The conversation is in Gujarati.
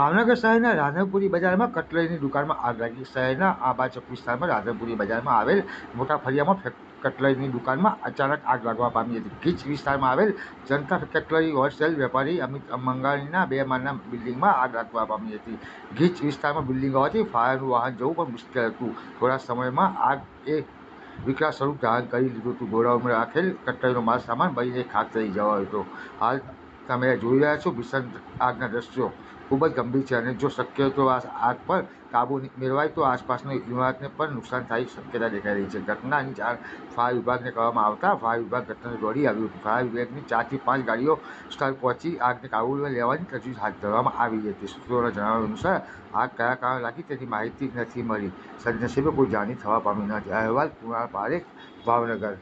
ભાવનગર શહેરના રાધનપુરી બજારમાં કટલરીની દુકાનમાં આગ લાગી. શહેરના આબાચક વિસ્તારમાં રાધનપુરી બજારમાં આવેલ મોટા ફળિયામાં કટલરીની દુકાનમાં અચાનક આગ લાગવા પામી હતી. ગીચ વિસ્તારમાં આવેલ જનતા કટલરી હોલસેલ વેપારી અમિત મંગાણીના બે માળના બિલ્ડિંગમાં આગ લાગવા પામી હતી. ગીચ વિસ્તારમાં બિલ્ડિંગ હોવાથી ફાયરનું વાહન જવું પણ મુશ્કેલ હતું. થોડા સમયમાં આગ એ વિકરાળ સ્વરૂપ ધારણ કરી લીધું હતું. ગોડાઉનમાં રાખેલ કટલરીનો માલ સામાન બળીને ખાક થઈ જવાયો હતો. હાલ તમે જોઈ રહ્યા છો ભીષણ આગના દ્રશ્યો. ખૂબ જ ગંભીર છે અને જો શક્ય તો આ આગ પર કાબુ મેળવાય તો આસપાસની ઇમારતને પણ નુકસાન થાય શક્યતા દેખાઈ રહી છે. ઘટનાની જાણ ફાયર વિભાગને કરવામાં આવતા ફાયર વિભાગ ઘટનાને દોડી આવ્યું હતું. ફાયર વિભાગની ચારથી પાંચ ગાડીઓ સ્થળ પહોંચી આગને કાબૂમાં લેવાની તજવીજ હાથ ધરવામાં આવી હતી. સૂત્રોના જણાવ્યા અનુસાર, આગ કયા કારણે લાગી તેની માહિતી નથી મળી. સદનસીબે કોઈ જાની થવા પામી નથી અહેવાલ કુણાલ પારેખ, ભાવનગર.